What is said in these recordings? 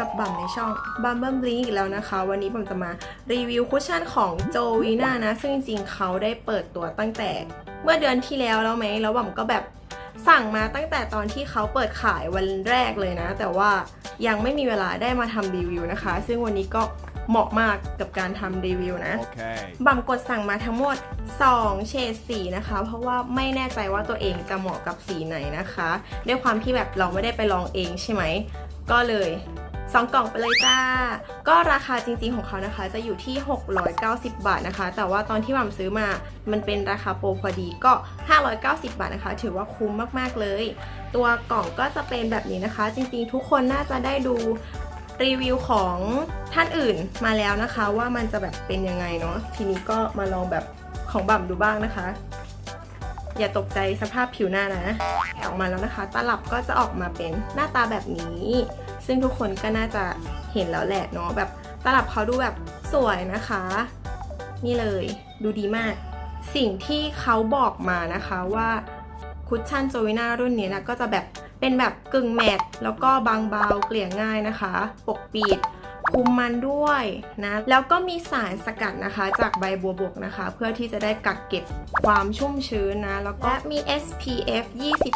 กับบัมในช่องบัมเบิลบลิงอีกแล้วนะคะ วันนี้บัมจะมารีวิวคุชชั่นของโจวีน่านะ ซึ่งจริงๆเขาได้เปิดตัวตั้งแต่เมื่อเดือนที่แล้วแล้วไหม แล้วบัมก็แบบสั่งมาตั้งแต่ตอนที่เขาเปิดขายวันแรกเลยนะ แต่ว่ายังไม่มีเวลาได้มาทำรีวิวนะคะ ซึ่งวันนี้ก็เหมาะมากกับการทำรีวิวนะ Okay. บัมกดสั่งมาทั้งหมด 2 เฉดสีนะคะ เพราะว่าไม่แน่ใจว่าตัวเองจะเหมาะกับสีไหนนะคะ ด้วยความที่แบบเราไม่ได้ไปลองเองใช่ไหม ก็เลย 2 กล่องไปเลยจ้า ก็ราคาจริงๆของเขานะคะ จะอยู่ที่ 690 บาทนะคะ แต่ว่าตอนที่บัมซื้อมา มันเป็นราคาโปรพอดีก็ 590 บาทนะคะ ถือว่าคุ้มมากๆเลย ตัวกล่องก็จะเป็นแบบนี้นะคะ จริงๆ ทุกคนน่าจะได้ดูรีวิวของท่านอื่นมาแล้วนะคะ ว่ามันจะแบบเป็นยังไงเนาะทีนี้ก็มาลองแบบของบัมดูบ้างนะคะ อย่าตกใจสภาพผิวหน้านะ ออกมาแล้วนะคะ ตลับก็จะออกมาเป็นหน้าตาแบบนี้ ซึ่งทุกคนก็น่าจะเห็นแล้วแหละเนาะแบบตลับเขาดูแบบสวยนะคะ นี่เลยดูดีมาก สิ่งที่เขาบอกมานะคะว่าคุชชั่นโจวิน่ารุ่นนี้นะก็จะแบบเป็นแบบกึ่งแมตต์แล้วก็บางเบาเกลี่ยง่ายนะคะ ปกปิด คุมมันด้วยนะแล้วก็มีสารสกัดนะคะ จากใบบัวบกนะคะ เพื่อที่จะได้กักเก็บความชุ่มชื้นนะแล้วก็มี SPF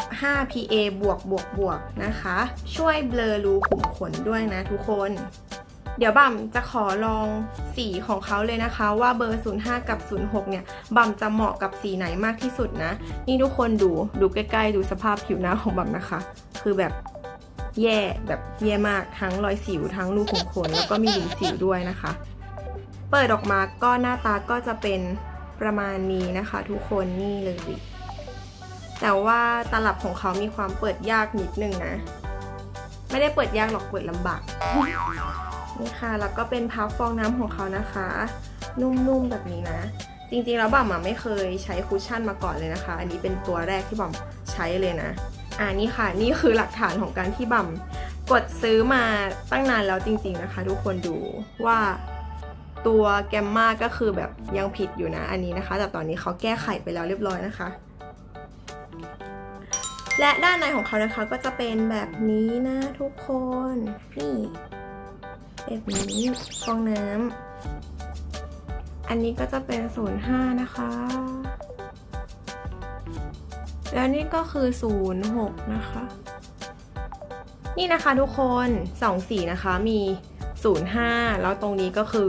25 PA บวกบวกบวกนะคะ ช่วยเบลอรูขุมขนด้วยนะทุกคนเดี๋ยวบัมจะขอลองสีของเขาเลยนะคะ ว่าเบอร์ 05 กับ 06 เนี่ยบัมจะเหมาะกับสีไหนมากที่สุดนะ นี่ทุกคนดูดูใกล้ๆ ดูสภาพผิวหน้าของบัมนะคะ คือแบบ แย่แบบแย่มากทั้งรอยสิวทั้งรูขุมขนแล้วก็มีหลุมสิวด้วยนะคะ เปิดออกมาก็หน้าตาก็จะเป็นประมาณนี้นะคะ ทุกคนนี่เลยแต่ว่าตลับของเขามีความเปิดยากนิดนึงนะ ไม่ได้เปิดยากหรอกเปิดลำบากนี่ค่ะแล้วก็เป็นพับฟองน้ำของเขานะคะ นุ่มๆแบบนี้นะ จริงๆแล้วบัมอะไม่เคยใช้คุชชั่นมาก่อนเลยนะคะ อันนี้เป็นตัวแรกที่บัมใช้เลยนะ อ่านี่ค่ะนี่คือหลักฐานของการที่บัมกดซื้อมาตั้งนานแล้วจริง ๆนะคะ ทุกคนดูว่าตัวแกมมาก็คือแบบยังผิดอยู่นะอันนี้นะคะ แต่ตอนนี้เขาแก้ไขไปแล้วเรียบร้อยนะคะ และด้านในของเขานะคะก็จะเป็นแบบนี้นะทุกคนนี่แบบนี้ฟองน้ำอันนี้ก็จะเป็น05นะคะ แล้วนี่ก็คือ 06 นะคะ นี่นะคะทุกคน2สีนะคะมี 05 แล้วตรงนี้ก็คือ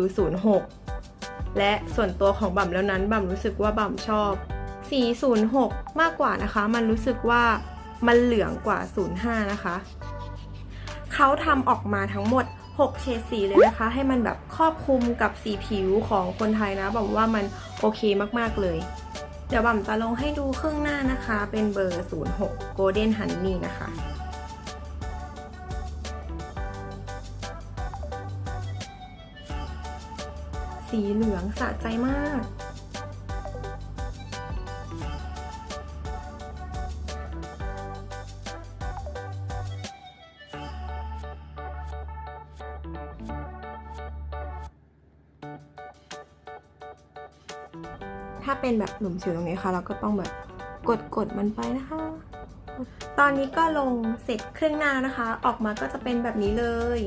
06 และส่วนตัวของบั่มแล้วนั้นบั่มรู้สึกว่าบั่มชอบสี 06 มากกว่านะคะ มันรู้สึกว่ามันเหลืองกว่า 05 นะคะ เขาทำออกมาทั้งหมด 6 เฉดสีเลยนะคะ ให้มันแบบครอบคลุมกับสีผิวของคนไทยนะบัมว่ามันโอเคมากๆเลย เดี๋ยวบัมจะลงให้ดูครึ่งหน้านะคะ เป็นเบอร์ 06 Golden Honey นะคะสีเหลืองสะใจมาก ถ้าเป็นแบบหลุมสิวตรงนี้ค่ะ เราก็ต้องแบบกดกดมันไปนะคะ ตอนนี้ก็ลงเสร็จครึ่งหน้านะคะ ออกมาก็จะเป็นแบบนี้เลย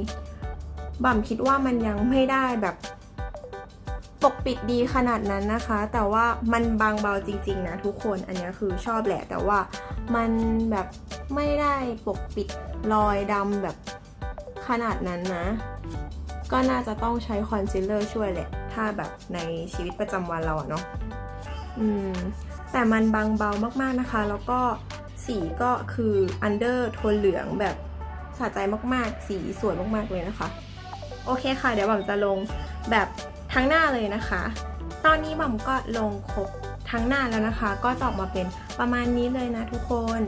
บั่มคิดว่ามันยังไม่ได้แบบปกปิดดีขนาดนั้นนะคะ แต่ว่ามันบางเบาจริงๆนะทุกคนอันนี้คือชอบแหละ แต่ว่ามันแบบไม่ได้ปกปิดรอยดำแบบขนาดนั้นนะ ก็น่าจะต้องใช้คอนซีลเลอร์ช่วยแหละ ถ้าแบบในชีวิตประจำวันเราอะเนาะ อืมแต่มันบางเบามากๆนะคะ แล้วก็สีก็คืออันเดอร์โทนเหลืองแบบสะใจมากๆ สีสวยมากๆเลยนะคะ โอเคค่ะ เดี๋ยวบัมจะลงแบบทั้งหน้าเลยนะคะ ตอนนี้บัมก็ลงครบทั้งหน้าแล้วนะคะ ก็จะออกมาเป็นประมาณนี้เลยนะทุกคน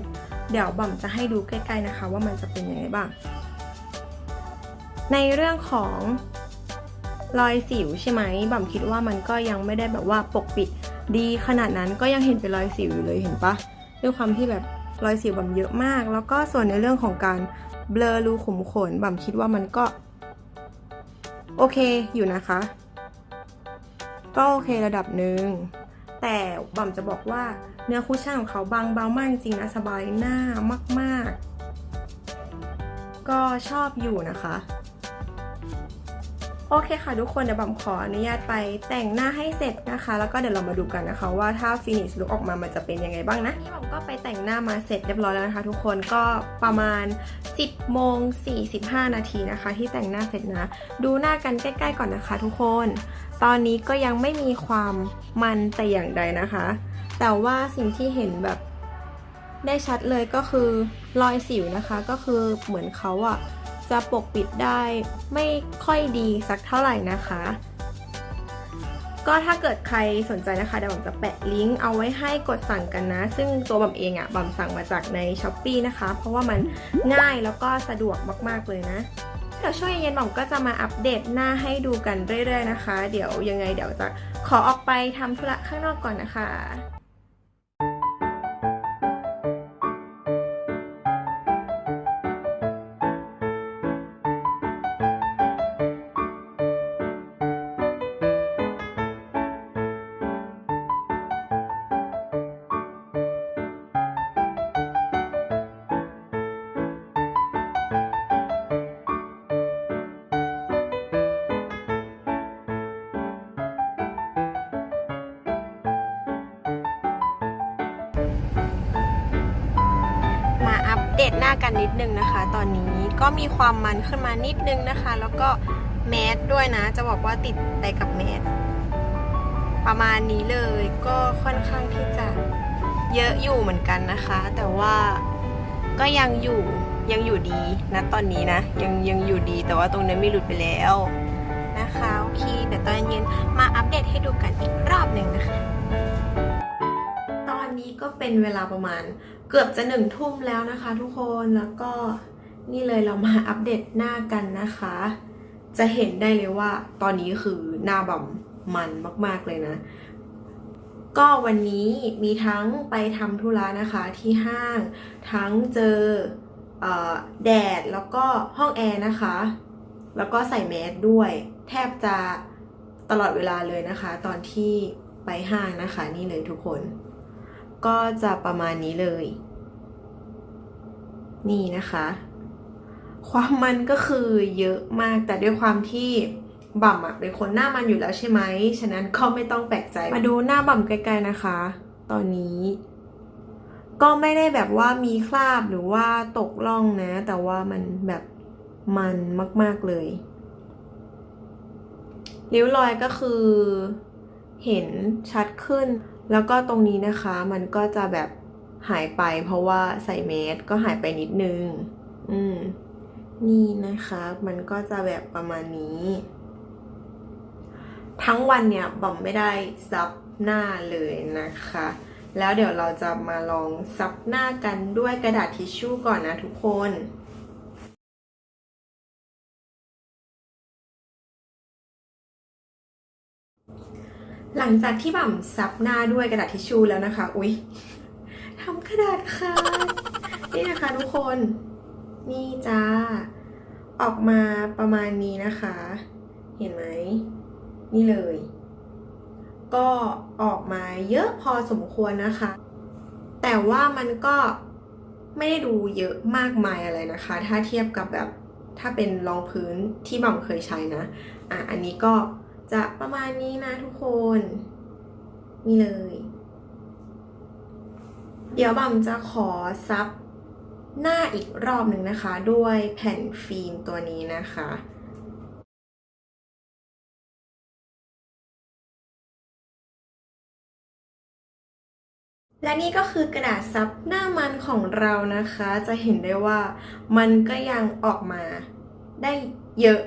เดี๋ยวบัมจะให้ดูใกล้ๆนะคะ ว่ามันจะเป็นยังไงบ้าง ในเรื่องของรอยสิวใช่ไหมบัมคิดว่ามันก็ยังไม่ได้แบบว่าปกปิด ดีขนาดนั้นก็ยังเห็นเป็นรอยสิวอยู่เลยเห็นปะด้วยความที่แบบรอยสิวบัมเยอะมาก แล้วก็ส่วนในเรื่องของการเบลอรูขุมขนบัมคิดว่ามันก็ โอเคอยู่นะคะ ก็โอเคระดับหนึ่งแต่บัมจะบอกว่าเนื้อคุชชั่นของเขาบางเบามากจริงนะสบายหน้ามาก ๆ ก็ชอบอยู่นะคะ โอเคค่ะทุกคนเดี๋ยวบัมขออนุญาตไปแต่งหน้าให้เสร็จนะคะ แล้วก็เดี๋ยวเรามาดูกันนะคะ ว่าถ้าฟินิชลุกออกมามันจะเป็นยังไงบ้างนะนี่บัมก็ไปแต่งหน้ามาเสร็จเรียบร้อยแล้วนะคะ ทุกคนก็ประมาณ 10โมง45 นาทีนะคะ ที่แต่งหน้าเสร็จนะ ดูหน้ากันใกล้ๆก่อนนะคะ ทุกคน ตอนนี้ก็ยังไม่มีความมันแต่อย่างใดนะคะ แต่ว่าสิ่งที่เห็นแบบได้ชัดเลยก็คือรอยสิวนะคะ ก็คือเหมือนเขาอะ จะปกปิดได้ไม่ค่อยดีสักเท่าไหร่นะคะ ก็ถ้าเกิดใครสนใจนะคะเดี๋ยวบัมจะแปะลิงก์เอาไว้ให้กดสั่งกันนะ ซึ่งตัวบัมเองอะ่ะบัมสั่งมาจากใน s h อ p e e นะคะ เพราะว่ามันง่ายแล้วก็สะดวกมากๆเลยนะเดี๋ยวช่วงเย็นๆบัมก็จะมาอัปเดตหน้าให้ดูกันเรื่อยๆนะคะ เดี๋ยวยังไงเดี๋ยวจะขอออกไปทำธุระข้างนอกก่อนนะคะ ดตหน้ากันนิดนึงนะคะ ตอนนี้ก็มีความมันขึ้นมานิดนึงนะคะ แล้วก็แมสด้วยนะ จะบอกว่าติดไปกับแมสประมาณนี้เลยก็ค่อนข้างที่จะเยอะอยู่เหมือนกันนะคะ แต่ว่าก็ยังอยู่ยังอยู่ดีนะตอนนี้นะ ยังยังอยู่ดีแต่ว่าตรงนี้นไม่หลุดไปแล้วนะคะโอเคเดี๋ยวตอนเย็นมาอัปเดตให้ดูกันอีกรอบหนึ่งนะคะ นี้ก็เป็นเวลาประมาณเกือบจะหนึ่งทุ่มแล้วนะคะ ทุกคนแล้วก็นี่เลยเรามาอัปเดตหน้ากันนะคะ จะเห็นได้เลยว่าตอนนี้คือหน้าบ่ำมันมาก ๆเลยนะ ก็วันนี้มีทั้งไปทำธุระนะคะที่ห้างทั้งเจอเอแดดแล้วก็ห้องแอร์นะคะ แล้วก็ใส่แมสด้วย แทบจะตลอดเวลาเลยนะคะ ตอนที่ไปห้างนะคะ นี่เลยทุกคน ก็จะประมาณนี้เลย นี่นะคะ ความมันก็คือเยอะมากแต่ด้วยความที่บ่ำอะเป็นคนหน้ามันอยู่แล้วใช่ไหม ฉะนั้นก็ไม่ต้องแปลกใจ มาดูหน้าบ่ำไกล้ๆนะคะ ตอนนี้ ก็ไม่ได้แบบว่ามีคราบหรือว่าตกล่องนะ แต่ว่ามันแบบมันมากๆเลยริ้วรอยก็คือเห็นชัดขึ้น แล้วก็ตรงนี้นะคะมันก็จะแบบหายไปเพราะว่าใส่เมสก็หายไปนิดนึง อืม นี่นะคะ มันก็จะแบบประมาณนี้ ทั้งวันเนี่ยบอมไม่ได้ซับหน้าเลยนะคะ แล้วเดี๋ยวเราจะมาลองซับหน้ากันด้วยกระดาษทิชชู่ก่อนนะทุกคน หลังจากที่บ่ำซับหน้าด้วยกระดาษทิชชู่แล้วนะคะ อุ๊ยทำกระดาษค่ะ นี่นะคะทุกคน นี่จ้า ออกมาประมาณนี้นะคะ เห็นไหม นี่เลย ก็ออกมาเยอะพอสมควรนะคะ แต่ว่ามันก็ไม่ได้ดูเยอะมากมายอะไรนะคะ ถ้าเทียบกับแบบถ้าเป็นรองพื้นที่บ่ำเคยใช้นะ อะ อันนี้ก็ จะประมาณนี้นะทุกคน นี่เลย เดี๋ยวบ่ำจะขอซับหน้าอีกรอบหนึ่งนะคะ ด้วยแผ่นฟิล์มตัวนี้นะคะและนี่ก็คือกระดาษซับหน้ามันของเรานะคะ จะเห็นได้ว่ามันก็ยังออกมาได้เยอะ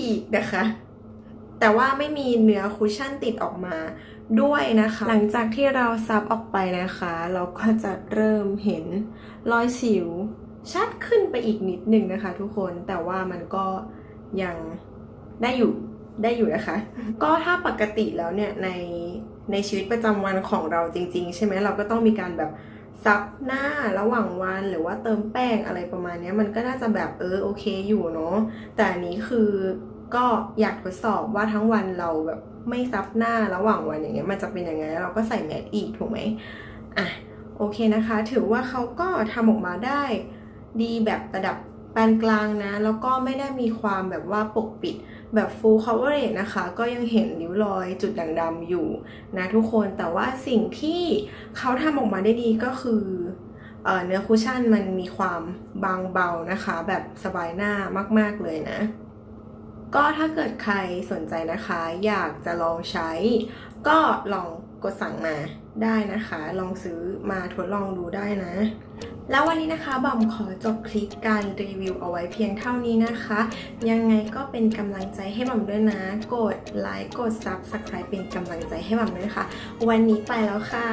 อีกนะคะ แต่ว่าไม่มีเนื้อคุชชั่นติดออกมาด้วยนะคะ หลังจากที่เราซับออกไปนะคะ เราก็จะเริ่มเห็นรอยสิวชัดขึ้นไปอีกนิดนึงนะคะ ทุกคนแต่ว่ามันก็ยังได้อยู่ได้อยู่นะคะ ก็ถ้าปกติแล้วเนี่ยในในชีวิตประจำวันของเราจริง ๆ ใช่ไหมเราก็ต้องมีการแบบซับหน้าระหว่างวันหรือว่าเติมแป้งอะไรประมาณนี้มันก็น่าจะแบบเออโอเคอยู่เนาะแต่อันนี้คือ ก็อยากทดสอบว่าทั้งวันเราแบบไม่ซับหน้าระหว่างวันอย่างเงี้ยมันจะเป็นยังไงแล้วเราก็ใส่แมสอีกถูกไหมอะโอเคนะคะ ถือว่าเขาก็ทำออกมาได้ดีแบบระดับปานกลางนะ แล้วก็ไม่ได้มีความแบบว่าปกปิดแบบ full coverage นะคะ ก็ยังเห็นริ้วรอยจุดด่างดำอยู่นะทุกคนแต่ว่าสิ่งที่เขาทำออกมาได้ดีก็คือเอ่อเนื้อคุชชั่นมันมีความบางเบานะคะ แบบสบายหน้ามาก ๆ เลยนะ ก็ถ้าเกิดใครสนใจนะคะ อยากจะลองใช้ ก็ลองกดสั่งมาได้นะคะ ลองซื้อมาทดลองดูได้นะ แล้ววันนี้นะคะบอมขอจบคลิปการรีวิวเอาไว้เพียงเท่านี้นะคะ ยังไงก็เป็นกำลังใจให้บอมด้วยนะ กดไลค์กด Subscribe เป็นกำลังใจให้บอมด้วยนะคะ วันนี้ไปแล้วค่ะ